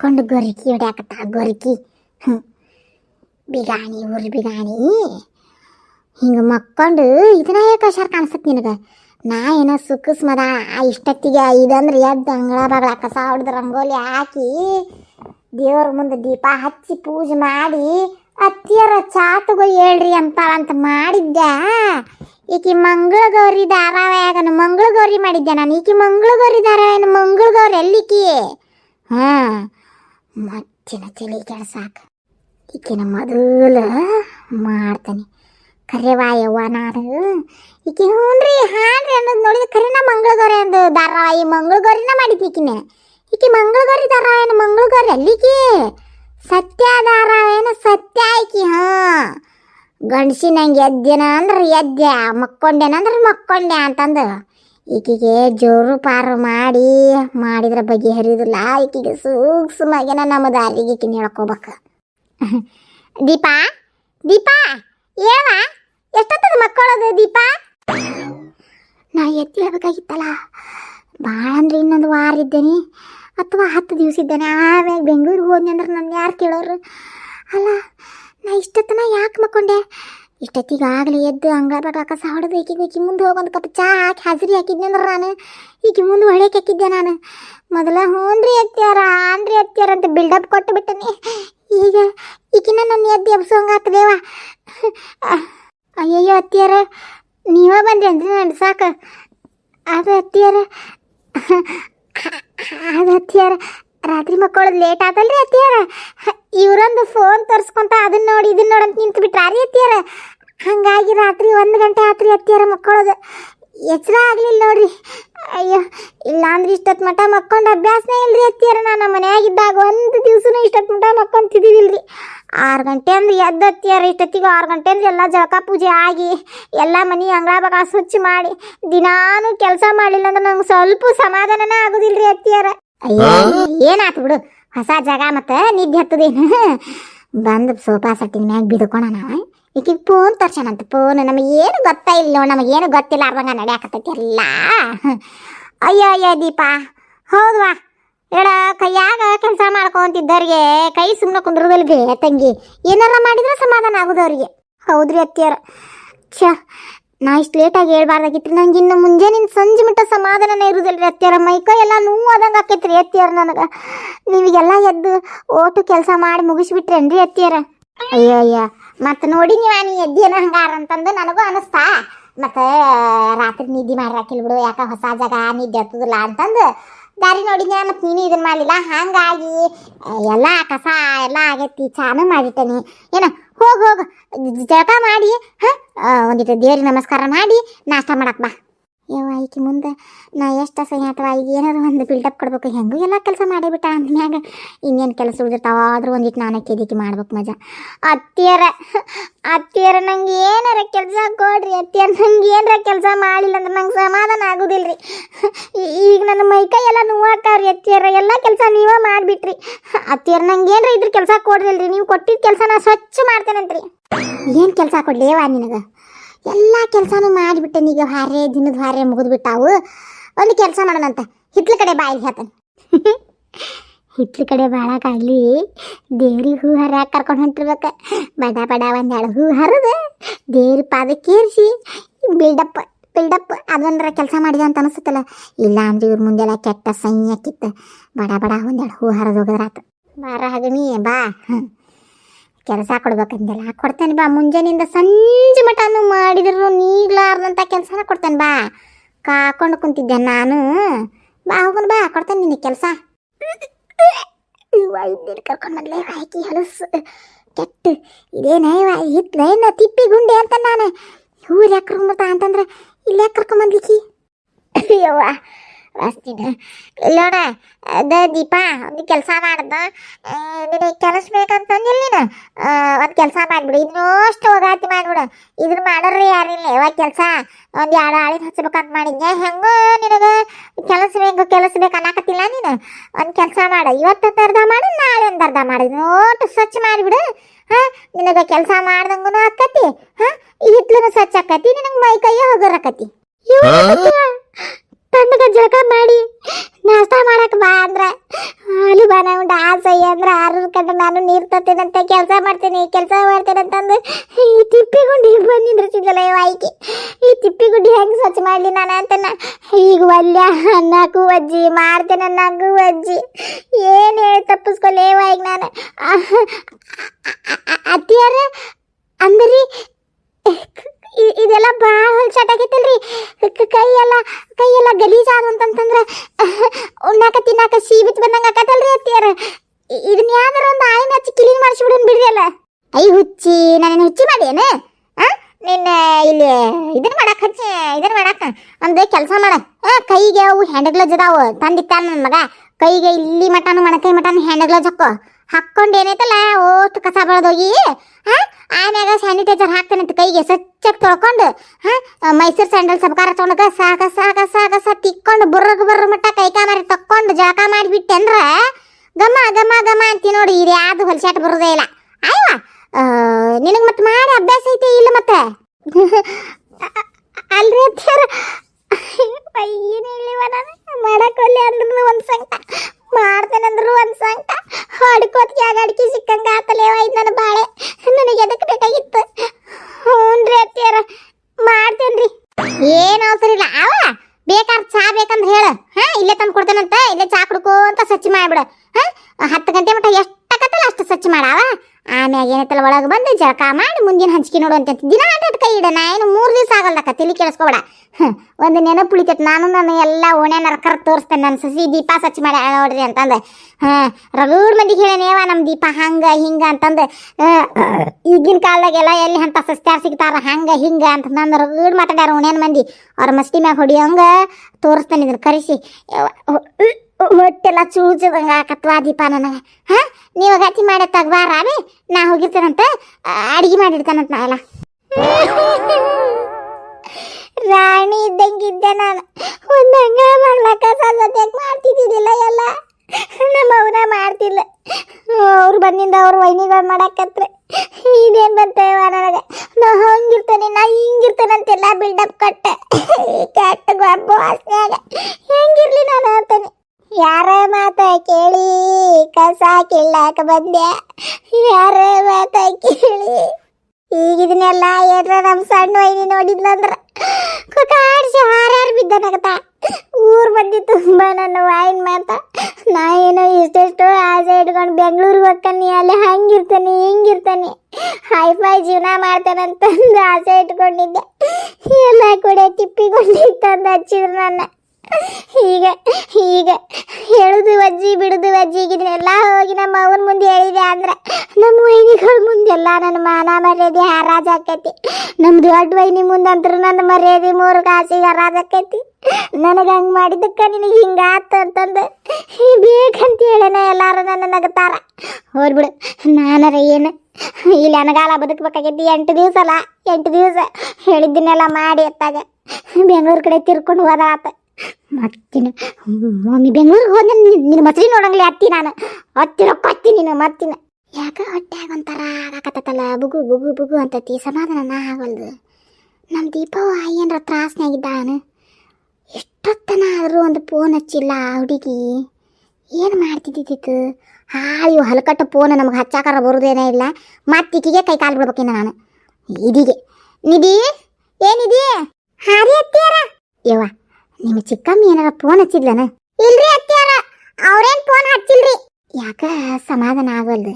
ಮಕ್ಕೊಂಡು ಗೊರಕಿ ಹೊಡ್ಯಾಕತ್ತ, ಗೊರಕಿ. ಹ್ಞೂ ಬಿಗಾಣಿ ಉರ್ ಬಿಗಾಣಿ. ಹಿಂಗೆ ಮಕ್ಕೊಂಡು ಇದನ್ನ ಯಾಕೆ ಹುಷಾರು ಕಾಣಿಸತ್ ನಿನಗೆ? ನಾ ಏನೋ ಸುಕ್ಕಸ್ ಮದ ಇಷ್ಟೊತ್ತಿಗೆ ಇದಂದ್ರೆ ಎದ್ದು ಅಂಗಳ ಬಗಳ ಕಸ ಹೊಡೆದು ರಂಗೋಲಿ ಹಾಕಿ ದೇವ್ರ ಮುಂದೆ ದೀಪ ಹಚ್ಚಿ ಪೂಜೆ ಮಾಡಿ ಅತ್ತಿಯರ ಚಾತುಗಳು ತಗೋ ಹೇಳ್ರಿ ಅಂತ ಮಾಡಿದ್ದೆ. ಈಕಿ ಮಂಗಳಗೌರಿ ಗೌರಿ ಮಂಗಳಗೌರಿ ಮಂಗಳ ಗೌರಿ ಮಾಡಿದ್ದೆ ನಾನು. ಈಕಿ ಮಂಗಳ ಗೌರಿ ಧಾರಾವಾಹಿನ ಮಂಗಳ ಗೌರಿ ಎಲ್ಲಿಕಿ ಹಾಂ ಮತ್ತಿನ ಚಳಿ ಕೆಡ್ಸಾಕ. ಈಕಿನ ಮೊದಲು ಮಾಡ್ತಾನೆ. ಕರೆವಾಯವ್ವ ನಾನು ಈಕಿ ಹ್ಞೂನ್ರಿ ಹಾನ್ರಿ ಅನ್ನೋದು ನೋಡಿದ್ರೆ ಕರೆನ ಮಂಗಳಗೌರಿ ಅಂದು ಧಾರಾವಾಹಿ ಮಂಗಳಗೌರಿನ ಮಾಡಿದ್ವಿ ಈಕಿನ. ಈಕಿ ಮಂಗಳಗೌರಿ ಧಾರಾವಾಹಿನ ಮಂಗಳಗೌರಿ ಅಲ್ಲಿಕಿ ಸತ್ಯ ಧಾರಾವಾಹಿನ ಸತ್ಯ ಐಕಿ ಹಾಂ. ಗಂಡಸಿನಂಗೆ ಎದ್ದೇನ ಅಂದ್ರೆ ಎದ್ದೆ ಮಕ್ಕೊಂಡೇನಂದ್ರೆ ಮಕ್ಕೊಂಡೆ ಅಂತಂದು. ಈಕಿಗೆ ಜೋರು ಪಾರು ಮಾಡಿ ಮಾಡಿದ್ರ ಬಗ್ಗೆ ಹರಿಯೋದಿಲ್ಲ. ಈಕಿಗೆ ಸೂಕ್ಷ್ಮಗೆನ ನಮ್ಮ ದಾರಿಗೆ ಈಕಿನ ಹೇಳ್ಕೋಬೇಕು. ದೀಪಾ ದೀಪಾ ಏನ ಎಷ್ಟೊತ್ತದ ಮಕ್ಕಳದು ದೀಪಾ? ನಾ ಎತ್ತಿ ಹೇಳ್ಬೇಕಾಗಿತ್ತಲ್ಲ ಭಾಳ ಅಂದ್ರೆ ಇನ್ನೊಂದು ವಾರ ಇದ್ದೇನೆ, ಅಥವಾ ಹತ್ತು ದಿವಸ ಇದ್ದೇನೆ. ಆಮೇಲೆ ಬೆಂಗಳೂರಿಗೆ ಹೋದ್ನಿ ಅಂದ್ರೆ ನನ್ನ ಯಾರು ಕೇಳೋರು? ಅಲ್ಲ, ನಾ ಇಷ್ಟೊತ್ತನ ಯಾಕೆ ಮಕ್ಕೊಂಡೆ? ಇಷ್ಟೊತ್ತಿಗಾಗಲೇ ಎದ್ದು ಅಂಗಳ ಕಸ ಹೊಡೆದು ಈಕಿಗೆ, ಈಕಿ ಮುಂದೆ ಹೋಗೊಂದು ಕಪ್ ಚಾ ಹಾಕಿ ಹಾಜರಿ ಹಾಕಿದ್ದೆ ಅಂದ್ರೆ ನಾನು. ಈಕಿ ಮುಂದೆ ಹೊಳೆಯಕ್ಕೆ ಹಾಕಿದ್ದೆ ನಾನು. ಮೊದಲ ಹ್ಞೂನ್ರಿ ಎತ್ತಿಯಾರ ಆನ್ರಿ ಎತ್ತಿಯಾರ ಅಂತ ಬಿಲ್ಡಪ್ ಕೊಟ್ಟು ಬಿಟ್ಟನಿ ಈಗ ಈಕಿನ ನನ್ನ ಎದ್ದು ಎಬ್ಸೋಂಗ ಆಗ್ತದೇವ ಅಯ್ಯಯ್ಯೋ ಅತ್ತಿಯಾರ, ನೀವೇ ಬಂದ್ರಿ ಅಂದ್ರೆ ನಾನು ಸಾಕು. ಅದು ಅತ್ತಿಯಾರ ಅದು ಅತ್ತಿಯಾರ ರಾತ್ರಿ ಮಕ್ಕಳು ಲೇಟ್ ಆತಲ್ರಿ ಅತ್ತಿಯಾರ? ಇವರೊಂದು ಫೋನ್ ತೋರಿಸ್ಕೊಂತ ಅದನ್ನ ನೋಡಿ ಇದನ್ನ ನೋಡಂತ ನಿಂತು ಬಿಟ್ರಾರಿ ಅತ್ತಿಯಾರ? ಹಂಗಾಗಿ ರಾತ್ರಿ ಒಂದು ಗಂಟೆ ಆತ್ರಿ ಅತ್ತಿಯಾರ ಮಕ್ಕಳದು. ಎಚ್ಚರ ಆಗ್ಲಿಲ್ಲ ನೋಡ್ರಿ. ಅಯ್ಯೋ, ಇಲ್ಲಾಂದ್ರೆ ಇಷ್ಟೊತ್ತು ಮಟ ಮಕ್ಕೊಂಡು ಅಭ್ಯಾಸನೇ ಇಲ್ರಿ ಅತ್ತಿಯಾರ. ನಾನು ಮನೆಯಾಗಿದ್ದಾಗ ಒಂದು ದಿವ್ಸನೂ ಇಷ್ಟೊತ್ತು ಮಟ ಮಕ್ಕೊಂತಿದ್ದಿಲ್ರಿ. ಆರು ಗಂಟೆ ಅಂದ್ರೆ ಎದ್ದು ಹತ್ತಿಯಾರ ಇಷ್ಟೊತ್ತಿಗೆ ಆರು ಗಂಟೆ ಅಂದ್ರೆ ಎಲ್ಲ ಜಳಕ ಪೂಜೆ ಆಗಿ, ಎಲ್ಲ ಮನೆ ಅಂಗಳ ಬಗ ಸ್ವಚ್ಛ ಮಾಡಿ, ದಿನಾನು ಕೆಲಸ ಮಾಡಲಿಲ್ಲ ಅಂದ್ರೆ ನಂಗೆ ಸ್ವಲ್ಪ ಸಮಾಧಾನನೇ ಆಗೋದಿಲ್ರಿ ಅತ್ತಿಯಾರ. ಅಯ್ಯೋ ಏನಾತು ಬಿಡು. ಹೊಸ ಜಾಗ ಮತ್ತೆ ನಿದ್ದೆ ಹತ್ತದೇನು ಬಂದು ಸೋಫಾ ಸಟ್ಟಿನ ಮ್ಯಾಗ ಬಿದ್ಕೋಣ ನಾವು ಈಕಿಗೆ ಫೋನ್ ತರ್ಸಣಂತ ಫೋನ್ ನಮಗೆ ಏನು ಗೊತ್ತಾ ಇಲ್ಲ ನಮಗೇನು ಗೊತ್ತಿಲ್ಲ ಅರ್ವಂಗ ನಡೆಯಾಕತ್ತೈತಿ ಎಲ್ಲ. ಅಯ್ಯೋ ಅಯ್ಯೋ ದೀಪ. ಹೌದ್ವಾ ಹೇಳ ಕೈಯಾಗ ಕೆಲಸ ಮಾಡ್ಕೊಂತಿದ್ದವ್ರಿಗೆ ಕೈ ಸುಮ್ಮನೆ ಕುಂದ್ರದಲ್ಗೆ ತಂಗಿ. ಏನಾರ ಮಾಡಿದ್ರೆ ಸಮಾಧಾನ ಆಗುದು ಅವ್ರಿಗೆ ಹೌದ್ರಿ ಅತ್ತಿಯರ. ಛ ನಾ ಇಷ್ಟು ಲೇಟಾಗಿ ಹೇಳ್ಬಾರ್ದಾಗಿತ್ತು ನಂಗೆ ಇನ್ನು ಮುಂಜಾನಿನ ಸಂಜೆ ಮಟ್ಟ ಸಮಾಧಾನನೇ ರೀ ಅತ್ತಿಯರ ಮೈಕೈ ಎಲ್ಲ ನೋವು ಆದಂಗೆ ಆಕೈತ್ರಿ ಅತ್ತಿಯರ ನನಗೆ. ನೀವಿಗೆಲ್ಲ ಎದ್ದು ಓಟು ಕೆಲಸ ಮಾಡಿ ಮುಗಿಸ್ಬಿಟ್ರೇನ್ರಿ ಅತ್ತಿಯರ? ಅಯ್ಯೋ ಅಯ್ಯ ಮತ್ತೆ ನೋಡಿ ನೀವು ನೀ ಎದ್ದೇನ ಹಂಗಾರ ಅಂತಂದು ನನಗೂ ಅನಿಸ್ತಾ. ಮತ್ತೆ ರಾತ್ರಿ ನಿದ್ದೆ ಮಾಡಿ ಹಾಕಿಲ್ ಬಿಡು, ಯಾಕ ಹೊಸ ಜಾಗ ನಿದ್ದೆ ಹತ್ತದಿಲ್ಲ ಅಂತಂದು. ದಾರಿ ನೋಡಿದ್ಯ ಮತ್ತು ನೀನು ಇದನ್ನ ಮಾಡಲಿಲ್ಲ. ಹಾಗಾಗಿ ಎಲ್ಲ ಕಸ ಎಲ್ಲ ಆಗೈತಿ, ಚಾನು ಮಾಡಿಟ್ಟೇನಿ. ಏನ ಹೋಗ್ ಹೋಗ ಜಳಕ ಮಾಡಿ ಹಾ? ಒಂದಿಟ್ಟು ದೇವ್ರಿಗೆ ನಮಸ್ಕಾರ ಮಾಡಿ ನಾಷ್ಟ ಮಾಡಕ್ ಬಾ. ಯವ್ವ, ಈಕಿ ಮುಂದೆ ನಾ ಎಷ್ಟು ಅಸಹ್ಯ ಅಥವಾ ಈಗ ಏನಾರು ಒಂದು ಬಿಲ್ಡಪ್ ಕೊಡ್ಬೇಕು, ಹೆಂಗೂ ಎಲ್ಲ ಕೆಲಸ ಮಾಡಿಬಿಟ್ಟ ಅಂದ್ಮ್ಯಾಗ ಇನ್ನೇನು ಕೆಲಸ ಉಳಿದಿರ್ತಾವ, ಆದರೂ ಒಂದಿಟ್ಟು ನಾನೇ ಕೇದಿಕೆ ಮಾಡ್ಬೇಕು ಮಜಾ. ಅತ್ತಿಯರ ಅತ್ತಿಯರ ನಂಗೆ ಏನಾರ ಕೆಲಸ ಕೊಡ್ರಿ, ಅತ್ತಿಯರ ನಂಗೆ ಏನಾರ ಕೆಲಸ ಮಾಡಿಲ್ಲ ಅಂದ್ರೆ ನಂಗೆ ಸಮಾಧಾನ ಆಗೋದಿಲ್ರಿ. ಈಗ ನನ್ನ ಮೈಕೈ ಎಲ್ಲ ನೋವಾಗ್ತಾವ್ರಿ ಅತ್ತಿಯರ, ಎಲ್ಲ ಕೆಲಸ ನೀವೇ ಮಾಡಿಬಿಟ್ರಿ. ಅತ್ತಿಯರ ನಂಗೆ ಏನಾರ ಇದ್ರ ಕೆಲಸ ಕೊಡ್ರಿಲ್ರಿ ನೀವು ಕೊಟ್ಟಿದ್ದ ಕೆಲಸ ನಾ ಸ್ವಚ್ಛ ಮಾಡ್ತೇನಂತ್ರಿ. ಏನು ಕೆಲಸ ಕೊಡ್ಲೇವಾ ನಿನಗೆ? ಎಲ್ಲ ಕೆಲಸನೂ ಮಾಡಿಬಿಟ್ಟೆ ಈಗ ಹಾರೆ ದಿನದ ಹಾರೆ ಮುಗಿದ್ಬಿಟ್ಟಾವು. ಒಂದು ಕೆಲಸ ಮಾಡೋಣಂತ. ಹಿತ್ಲ ಕಡೆ ಬಾಯಿಗೆ ಹೇಳ್ತಾನೆ. ಹಿತ್ಲ ಕಡೆ ಬಾಳಕ್ಕಾಗಲಿ. ದೇವ್ರಿಗೆ ಹೂ ಹರ ಕರ್ಕೊಂಡು ಹೊಂಟಿರ್ಬೇಕು. ಬಡ ಬಡ ಒಂದೆರಡು ಹೂ ಹರಿದು ದೇವ್ರ ಪಾದಕ್ಕೇರಿಸಿ ಬಿಲ್ಡಪ್ ಬಿಲ್ಡಪ್ ಅದೊಂದರ ಕೆಲಸ ಮಾಡಿದೆ ಅಂತ ಅನಿಸುತ್ತಲ್ಲ. ಇಲ್ಲ ಅಂದ್ರೆ ಇವ್ರ ಮುಂದೆಲ್ಲ ಕೆಟ್ಟ ಸೈನ್ಯಕ್ಕಿತ್ತು ಬಡ ಬಡ ಒಂದೆರಡು ಹೂ ಹರಿದು ಹೋಗೋದ್ರಾತು ಬಾರ ಹಗಣಿ, ಬಾ. ಕೆಲಸ ಕೊಡ್ಬೇಕಂದೆಲ್ಲ ಕೊಡ್ತೇನೆ ಬಾ. ಮುಂಜಾನೆಯಿಂದ ಸಂಜೆ ಮಟನು ಮಾಡಿದ್ರು ನೀಗ್ಲಾರ್ದಂಥ ಕೆಲಸನ ಕೊಡ್ತೇನೆ ಬಾ. ಕಾಕೊಂಡು ಕುಂತಿದ್ದೆ ನಾನು. ಬಾ, ಹೋಗೋಣ ಬಾ. ಕೊಡ್ತೇನೆ ನಿನಗೆ ಕೆಲಸ. ಇದ್ದೇನು ಕರ್ಕೊಂಡು ಬಂದ್ಲೇ ಹಾಕಿ ಹಲಸು. ಕೆಟ್ಟು. ಇದೇನ ಇವ? ಹಿತ್ಲೇನ ತಿಪ್ಪಿ ಗುಂಡೆ ಅಂತ ನಾನು. ಇವ್ರು ಯಾಕೆ ಕರ್ಕೊಂಬರ್ತಾ ಅಂತಂದ್ರೆ ಇಲ್ಲಿ ಯಾಕೆ ಕರ್ಕೊಂಬಂದ್ಲಿಕ್ಕಿ ಅಯ್ಯವ್ವ. ವಾಸ್ತಿನ ಇಲ್ಲೋಣ ಅದ ದೀಪ ಒಂದು ಕೆಲಸ ಮಾಡ್ದ. ನಿನಗೆ ಕೆಲಸ ಬೇಕಂತಂದಿಲ್ಲ ನೀನು? ಒಂದು ಕೆಲಸ ಮಾಡಿಬಿಡು. ಇನ್ನಷ್ಟು ಹೋಗಾತಿ ಮಾಡಿಬಿಡು. ಇದನ್ನ ಮಾಡೋರು ಯಾರಿಲ್ಲ ಯಾವಾಗ ಕೆಲಸ? ಒಂದು ಎರಡು ಆಳಿನ ಹಚ್ಬೇಕಂತ ಮಾಡಿದ್ದೆ ಹೆಂಗೋ ನಿನಗೆ ಕೆಲಸ ಬೇಕು ಕೆಲಸ ಬೇಕು ಅನ್ನಕತ್ತಿಲ್ಲ ನೀನು? ಒಂದು ಕೆಲಸ ಮಾಡು. ಇವತ್ತೊಂದು ಅರ್ಧ ಮಾಡು ನಾಳೆ ಒಂದು ಅರ್ಧ ಮಾಡು. ನೋಟು ಸ್ವಚ್ಛ ಮಾಡಿಬಿಡು. ಹಾಂ ನಿನಗೆ ಕೆಲಸ ಮಾಡ್ದಂಗೂ ಆಕತಿ ಹಾಂ ಹಿತ್ಲೂ ಸ್ವಚ್ಛ ಆಕತಿ ನಿನಗೆ ಮೈ ಕೈಯ ಹೋಗೋರಕತಿ. ತಣ್ಣಗ ಜಳಕ ಮಾಡಿ ನಾಷ್ಟ ಮಾಡಕ್ ಬಾ ಅಂದ್ರ. ಹಾಲು ನಾನು ನೀರು ಆಸಯ್ಯ ಕೆಲಸ ಮಾಡ್ತೇನೆ ಕೆಲಸ ಮಾಡ್ತೇನೆ ಅಂತಂದು ಈ ತಿಪ್ಪಿಗುಂಡಿ ಬಂದು ನಿಂದ್ರಿಸಿದ್ಲಲ್ಲ ಇವ ಆಯ್ಕೆ ಈ ತಿಪ್ಪಿ ಹೆಂಗ್ ಸ್ವಚ್ಛ ಮಾಡಲಿ ನಾನು ಅಂತನ. ಈಗ ಒಲ್ಯ ಅನ್ನಕ್ಕೂ ಅಜ್ಜಿ, ಮಾಡ್ತೇನೆ ಅನ್ನಕ್ಕೂ ಅಜ್ಜಿ. ಏನು ಹೇಳಿ ತಪ್ಪಿಸ್ಕೊಲ್ಲೇ ಈಗ ನಾನು. ಅತ್ತಿಯಾರ ಅಂದ್ರಿ ಇದೆಲ್ಲ ಭಾಳ ಹೊಲ್ಸಾಟ್ ಆಗೈತಲ್ರಿ ಕ- ಕೈ ಎಲ್ಲ ಕೈ ಅಂತಂತಂದ್ರೆ ಉಣ್ಣಾಕ, ತಿನ್ನಾಕ ಸೀಬಿತ್ ಬಂದಂಗ ಆಕತ್ತಲ್ರಿ ಅತ್ತಿಯರ. ಇದನ್ನ ಯಾವ್ದಾರ ಒಂದು ಆಯಿನ ಹಚ್ಚಿ ಕ್ಲೀನ್ ಮಾಡಿಸ್ಬಿಡೋನ್ ಬಿಡ್ರಿ ಅಲ್ಲ ಐ ಹುಚ್ಚಿ ನಾನು ಹುಚ್ಚಿ ಮಾಡ್ಯಾನ? ಆ? ನಿನ್ನ ಇಲ್ಲಿ ಇದನ್ನ ಮಾಡಕ್ ಹಚ್ಚಿ ಇದನ್ನ ಮಾಡಕ್ ಒಂದು ಕೆಲಸ ಮಾಡ. ಕೈಗೆ ಅವು ಹ್ಯಾಂಡ್ ಗ್ಲೌಸ್ ಅದಾವು. ತಂದಿತ್ತಾನ ನನ್ನ ಮಗ. ಕೈಗೆ ಇಲ್ಲಿ ಮಟನು ಮಣಕೈ ಮಟನು ಹ್ಯಾಂಡ್ ಗ್ಲೌಸ್ ಹಾಕೋ. ಹಾಕ್ಕೊಂಡು ಏನೈತಲ್ಲ ಓಷ್ಟು ಕಸ ಬೆಳೆದೋಗಿ, ಹಾ, ಆಮ್ಯಾಗ ಸ್ಯಾನಿಟೈಸರ್ ಹಾಕ್ತಾನಂತ ಕೈಗೆ ಸ್ವಚ್ಛಕ್ಕೆ ತೊಳ್ಕೊಂಡು, ಹಾ, ಮೈಸೂರು ಸ್ಯಾಂಡಲ್ ಸಬಕಾರ ತೊಗೊಂಡಾಗ ಸಾಕ ಸಾಕ ಸಾಕ ಸಾ ತಿಕ್ಕೊಂಡು ಬುರ್ರಗ್ ಬುರ್ರ ಮಟ್ಟ ಕೈಕಾ ಮಾರಿ ತಕ್ಕೊಂಡು ಜಳಕ ಮಾಡಿಬಿಟ್ಟೆ ಅಂದ್ರ ಗಮ ಗಮ ಗಮ ಅಂತಿ ನೋಡಿ, ಇದು ಯಾವುದು ಹೊಲ್ಸಾಟ ಬರೋದೇ ಇಲ್ಲ. ಆಯ್ವಾ? ನಿನಗೆ ಮತ್ತೆ ಮಾಡಿ ಅಭ್ಯಾಸ ಐತೆ, ಇಲ್ಲ ಮತ್ತೆ? ಅಲ್ರಿ ಅತ್ಯಾರ ಏನು ಇಲ್ಲಿವ ನಾನು? ಮಾಡಕ್ಕೊಲ್ಲೆ ಅಂದ್ರೂ ಒಂದು ಸಂಕಟ. ಮಾಡ್ತೇನೆ ಅಂದ್ರು ಒಂದು ಸಂಕಟ ಹೊಡ್ಕೋತ್ಗೆ ಅಡ್ಕಿ ಸಿಕ್ಕಂಗ ಆತಲೇವ ಇದು ನನ್ನ ಬಾಳೆ. ನನಗೆ ಎದಕ್ಕೆ ಬೇಕಾಗಿತ್ತು? ಹ್ಞೂನ್ರಿ ಅತ್ತಿಯರ. ಮಾಡ್ತೇನ್ರಿ. ಏನು ಅವಸರ ಇಲ್ಲ ಅವ ಬೇಕಾದ್ರೆ ಚಾ ಬೇಕಂದ್ರೆ ಹೇಳು. ಹಾ, ಇಲ್ಲೇ ತಂದು ಕೊಡ್ತೇನಂತ, ಇಲ್ಲೇ ಚಾ ಕುಡ್ಕೋ ಅಂತ ಸ್ವಚ್ಛ ಮಾಡ್ಬಿಡು. ಹಾ, ಹತ್ತು ಗಂಟೆ ಮಟ್ಟ ಎಷ್ಟಾಗತ್ತಲ್ಲ ಅಷ್ಟು ಸ್ವಚ್ಛ ಮಾಡಾವ ಆಮ್ಯಾಗ ಏನೈತಲ್ಲ, ಒಳಗೆ ಬಂದು ಜಳಕ ಮಾಡಿ ಮುಂದಿನ ಹಂಚಿಕೆ ನೋಡು ಅಂತ ದಿನ ಆಟ ಕೈ ಇಡ, ನಾ ಏನು ಮೂರು ದಿವಸ ಆಗಲ್ಲಕ್ಕ ತಲೆ ಕೇಳಿಸ್ಕೊಬೇಡ ಒಂದು ನೆನಪು ಉಳಿತೈತೆ, ನಾನು ನಾನು ಎಲ್ಲ ಓಣೆ ನರಕರ ತೋರಿಸ್ತೇನೆ, ನನ್ನ ಸಸಿ ದೀಪ ಸ್ವಚ್ಛ ಮಾಡಿ ನೋಡ್ರಿ ಅಂತಂದು. ಹಾಂ ರಗೂಡ್ ಮಂದಿಗೆ ಹೇಳೇನೇವ ನಮ್ಮ ದೀಪ ಹಂಗೆ, ಹಿಂಗೆ ಅಂತಂದು. ಈಗಿನ ಕಾಲದಾಗೆಲ್ಲ ಎಲ್ಲಿ ಅಂತ ಸಸ್ತ್ಯಾರು ಸಿಗ್ತಾರ, ಹಂಗೆ, ಹಿಂಗೆ ಅಂತ ನಾನು ರಗೂಡ್ ಮಾತಾಡ್ಯಾರ ಓಣ್ಯಾನ ಮಂದಿ. ಅವ್ರ ಮಸ್ತಿ ಮ್ಯಾಗ ಹೊಡಿಯೋಂಗ ತೋರಿಸ್ತೇನೆ ಇದನ್ನು ಕರೆಸಿ. ಹೊಟ್ಟೆಲ್ಲ ಚೂಚದಂಗ ಆಕತ್ವಾ ದೀಪ ನನಗೆ ಹಾ? ನೀವು ಗತಿ ಮಾಡಿ ತಗಬಾರಾವೆ ನಾ ಹೋಗಿರ್ತೇನಂತ ಅಡಿಗೆ ಮಾಡಿರ್ತಾನಂತ ನಾ ಎಲ್ಲ. ರಾಣಿ ಇದ್ದಂಗಿದ್ದೆ ನಾನು. ಒಂದು ಹಂಗ ಮಾಡ್ಲಕ್ಕ ಸದ್ಯಕ್ಕೆ ಮಾಡ್ತಿದ್ದಿಲ್ಲ ಎಲ್ಲ. ನಮ್ಮ ಅವನ ಮಾಡ್ತಿಲ್ಲ ಅವ್ರು ಬಂದಿಂದ ಅವ್ರ ವೈನಿಗಳು ಮಾಡಾಕತ್ರೆ. ಇದೇನ್ ಬಂತೇವ ನನಗೆ? ನಾ ಹಂಗಿರ್ತೇನೆ, ನಾ ಹಿಂಗಿರ್ತಾನಂತೆಲ್ಲ ಬಿಲ್ಡಪ್ ಕಟ್ಟೆ. ಕೆಟ್ಟ ಗೊಬ್ಬ ಹೆಂಗಿರ್ಲಿ ನಾನು ಅಂತಾನೆ. ಯಾರ ಮಾತ ಕೇಳಿ? ಕಸ ಕೀಳಾಕ ಬಂದೆ. ಯಾರ ಮಾತ ಕೇಳಿ? ಈಗ ಇದನ್ನೆಲ್ಲ ಏನ್ರ ನಮ್ಮ ಸಣ್ಣ ವೈನಿ ನೋಡಿದ್ಲಂದ್ರ ಕುಕಾಡ್ಸಿ ಹಾರಾರ್ ಬಿದ್ದನಾಗತ್ತ. ಊರ್ ಬಂದಿ ತುಂಬ ನನ್ನ ವಾಯಿನ ಮಾತ. ನಾ ಏನೋ ಇಷ್ಟೆಷ್ಟು ಆಸೆ ಇಟ್ಕೊಂಡು ಬೆಂಗಳೂರಿಗೆ ಹೋಗ್ತಾನೆ ಅಲ್ಲಿ ಹಂಗಿರ್ತಾನೆ, ಹಿಂಗಿರ್ತಾನೆ. ಹೈ ಫೈ ಜೀವನ ಮಾಡ್ತಾನಂತಂದು ಆಸೆ ಇಟ್ಕೊಂಡಿದ್ದೆ. ಎಲ್ಲ ಕೂಡ ತಿಪ್ಪಿಕೊಂಡಿತ್ತಂದು ಹಚ್ಚಿದ್ರು ನನ್ನ. ಈಗ ಈಗ ಹೇಳುದು ಅಜ್ಜಿ, ಬಿಡುದು ಅಜ್ಜಿ. ಇದನ್ನೆಲ್ಲ ಹೋಗಿ ನಮ್ಮ ಅವನ ಮುಂದೆ ಹೇಳಿದೆ ಅಂದ್ರೆ ನಮ್ಮ ವೈನಿಗಳ ಮುಂದೆಲ್ಲ ನನ್ನ ಮಾನ ಮರ್ಯಾದೆ ಹರಾಜ್ ಆಕೈತಿ. ನಮ್ಮ ದೊಡ್ಡ ವೈನಿ ಮುಂದಂತರೂ ನನ್ನ ಮರ್ಯಾದೆ ಮೂರು ಕಾಸಿಗೆ ಹರಾಜ್ ಆಕೈತಿ. ನನಗೆ ಹಂಗೆ ಮಾಡಿದ್ದಕ್ಕೆ ನಿನಗೆ ಹಿಂಗಾತು ಅಂತಂದು ಬೇಕಂತ ಹೇಳೇನ ಎಲ್ಲಾರು ನನ್ನ ನಗತಾರ. ಹೋಗ್ಬಿಡು ನಾನರ ಏನು? ಇಲ್ಲಿ ಅನಗಾಲ ಬದುಕಬೇಕಾಗೈತಿ ಎಂಟು ದಿವಸ ಅಲ್ಲ ಎಂಟು ದಿವಸ ಹೇಳಿದ್ದನ್ನೆಲ್ಲ ಮಾಡಿ ಎತ್ತಾಗ. ಬೆಂಗಳೂರು ಕಡೆ ತಿರ್ಕೊಂಡು ಹೋದ ಆತ. ಮತ್ತಿನ ಮಮ್ಮಿ ಬೆಂಗಳೂರಿಗೆ ಹೋದ ನಿನ್ನ ಮಸ್ರಿ ನೋಡಂಗ್ಲಿ ಅತ್ತಿ ನಾನು. ಹತ್ತಿರ ಕೊತ್ತಿ ನೀನು ಮತ್ತಿನ ಯಾಕ ಹೊಟ್ಟ್ಯಾಗ ಒಂಥರ ಆಗಾಕತ್ತಲ್ಲ ಬುಗು ಬುಗು ಬುಗು ಅಂತತಿ ಸಮಾಧಾನ ಆಗಲ್ದು ನಮ್ಮ ದೀಪವ ಏನರ ತ್ರಾಸ್ನಾಗಿದ್ದಾನು ಎಷ್ಟೊತ್ತನ ಆದರೂ ಒಂದು ಫೋನ್ ಹಚ್ಚಿಲ್ಲ ಹುಡುಗಿ. ಏನು ಮಾಡ್ತಿದ್ದಿತ್ತು? ಹಾಯು ಹಲಕಟ್ಟ ಫೋನ್ ನಮಗೆ ಹಚ್ಚಾಕಾರ ಬರೋದೇನೇ ಇಲ್ಲ. ಮತ್ತಿಕಿಗೆ ಕೈ ಕಾಲು ಬಿಡ್ಬೇಕಿನ್ನ ನಾನು. ಇದೀಗೆ. ನಿಧಿ? ಏನಿದಿ ಹಾರಿ ಅತ್ತಿಯಾರ? ಯವ್ವ. ನಿಮ್ಮ ಚಿಕ್ಕಮ್ಮಿ ಏನಾರ ಫೋನ್ ಹಚ್ಚಿದ್ಲನ? ಇಲ್ರಿ ಅತ್ತಿಯಾರ ಅವ್ರೇನ್ ಫೋನ್ ಹಚ್ಚಿಲ್ರಿ. ಯಾಕ ಸಮಾಧಾನ ಆಗವಲ್ದು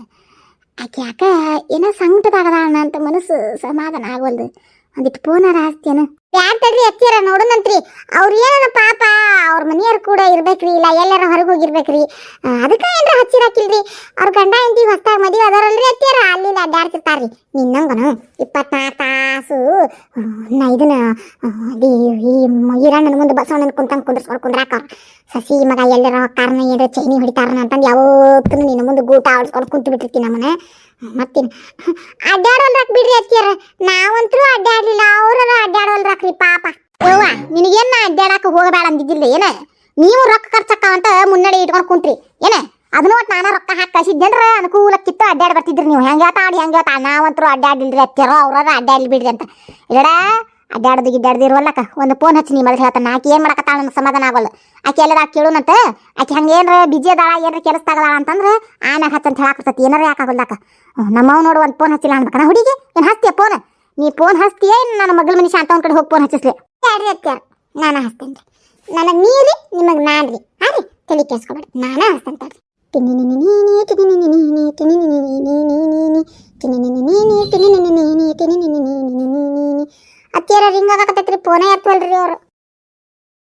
ಆಕೆ ಯಾಕ ಏನೋ ಸಂಕಟದಾಗದಾಳ ಅಂತ ಮನಸ್ಸು ಸಮಾಧಾನ ಆಗವಲ್ದು ಒಂದಿಟ್ಟು ಫೋನಾರ ಹಚ್ತೇನು? ಯಾರ್ ತಡ್ರಿ ಅತ್ತಿಯಾರ ನೋಡೋಣಂತ್ರಿ ಅವ್ರ ಏನಾರ ಪಾಪ, ಅವ್ರ ಮನೆಯವ್ರ ಕೂಡ ಇರ್ಬೇಕ್ರಿ, ಇಲ್ಲ ಎಲ್ಲಾರ ಹೊರಗೆ ಹೋಗಿರ್ಬೇಕ್ರಿ. ಅದಕ್ಕೆ ಏನ್ರ ಹಚ್ಚಿರಾಕಿಲ್ರಿ? ಅವ್ರ ಗಂಡ ಹೆಂಡತಿ ಹೊಸ್ತಾಗ ಮದುವೆ ಅದಾರಲ್ರಿ ಹತ್ತಿರ ಅಲ್ಲಿ ಅಡ್ಡಾಡ್ತಿರ್ತಾರ್ರಿ ನಿನ್ನಂಗನು ಇಪ್ಪತ್ನಾಲ್ಕು ತಾಸು ನಾ ಇದನ್ನ ಈರಣ್ಣನ ಮುಂದೆ ಬಸವಣ್ಣನ ಕುಂತಂಗೆ ಕುಂದ್ರಸ್ಕೊಂಡು ಕುಂದ್ರಾಕ ಸಸಿ, ಮಗ, ಎಲ್ಲರ ಕಾರಣ ಏನಾರ ಚೈನಿ ಹೊಡಿತಾರನ ಅಂತಂದು ಯಾವತ್ತೂ ನಿನ್ನ ಮುಂದೆ ಗೂಟ ಆಡಿಸ್ಕೊಂಡು ಕುಂತು ಬಿಟ್ಟಿರ್ತೀನಿ ನಮ್ಮನೆ ಮತ್ತಿನ್ ಅಡ್ಡಾಡೋಲ್ರಾಕ್ ಬಿಡ್ರಿ ಅತ್ತಿಯಾರ. ನಾವಂತರೂ ಅಡ್ಡಾಡ್ಲಿಲ್ಲ ಅವರರ ಅಡ್ಡಾಡೋಲ್ರಾಕ್ರಿ ಪಾಪ. ಯವ್ವ, ನಿನಗೇನ ಅಡ್ಡಾಡಕ ಹೋಗಬೇಡ ಅಂದಿದ್ದಿಲ್ಲ, ಏನ? ನೀವು ರೊಕ್ಕ ಖರ್ಚಕ್ಕ ಅಂತ ಮುನ್ನಡೆ ಇಟ್ಕೊಂಡು ಕುಂತ್ರಿ, ಏನ? ಅದನ್ನ ಒಟ್ಟು ನಾನು ರೊಕ್ಕ ಹಾಕಿ ಕಳಿಸಿದ್ದೇನ್ರ? ಅನುಕೂಲಕ್ಕಿತ್ತು ಅಡ್ಡಾಡ್ ಬರ್ತಿದ್ರಿ ನೀವು ಹೆಂಗ ಆಡಿ ಹೆಂಗ ನಾವಂತರೂ ಅಡ್ಡಾಡಿಲ್ರಿ ಅತ್ತಿಯಾರ ಅವ್ರ ಅಡ್ಡಾಡ್ಲಿ ಬಿಡ್ರಿ ಅಂತ. ಇಲ್ಲಡ ಅಡ್ಡಾಡದು ಗಿಡ್ಡಾಡ್ದು ಇರುವಲ್ಲಕ್ಕ. ಒಂದು ಫೋನ್ ಹಚ್ಚಿ ನೀ ಮೊದಲು ಹೇಳ್ತಾನೆ. ಆಕೆ ಏನು ಮಾಡಕತ್ತಾಳ ನನಗೆ ಸಮಾಧಾನ ಆಗೋಲ್ಲ. ಆಕೆ ಎಲ್ಲರ ಕೇಳುನಂತ, ಆಕೆ ಹಂಗೆ ಏನಾರ ಬಿಜಿ ಅದಾಳ, ಏನಾರ ಕೆಲಸದಾಗದಾಳ ಅಂತಂದ್ರೆ ಆಮ್ಯಾಗ ಹಚ್ಚಂತ ಹೇಳಾಕತ್ತತಿ ಏನಾರ ಯಾಕಾಗಲ್ಲಕ್ಕ ನಮ್ಮವ್ ನೋಡು, ಒಂದು ಫೋನ್ ಹಚ್ಚಿಲ್ಲ ಅನ್ಬೇಕನ ಹುಡುಗಿ, ಏನು ಹಚ್ತೀಯ ಫೋನ್ ನೀ ಫೋನ್ ಹಚ್ತೀಯ ನನ್ನ ಮಗಳ ಮನುಷ್ಯ ಅಂತ ಒಂದ್ ಕಡೆ ಹೋಗಿ ಫೋನ್ ಹಚ್ಚಿಸ್ಲಿ? ಯಾರ್ರಿ ಅತ್ಯಾರ ನಾನು ಹಚ್ತೇನೆ ರೀ ನನಗೆ ನೀರಿ ನಿಮಗೆ ನಾನು ರೀ ಹಾಂ ರೀ ತಲೆ ಕೆಸ್ಕೊಬೇಡಿ ನಾನು ಹಚ್ತೇನೆ ತಡ್ರಿ. ಅತ್ತಿಯರ ರಿಂಗ್ ಆಗಕತ್ತೈತ್ರಿ ಫೋನೇ ಎತ್ತಲ್ರಿ ಅವ್ರು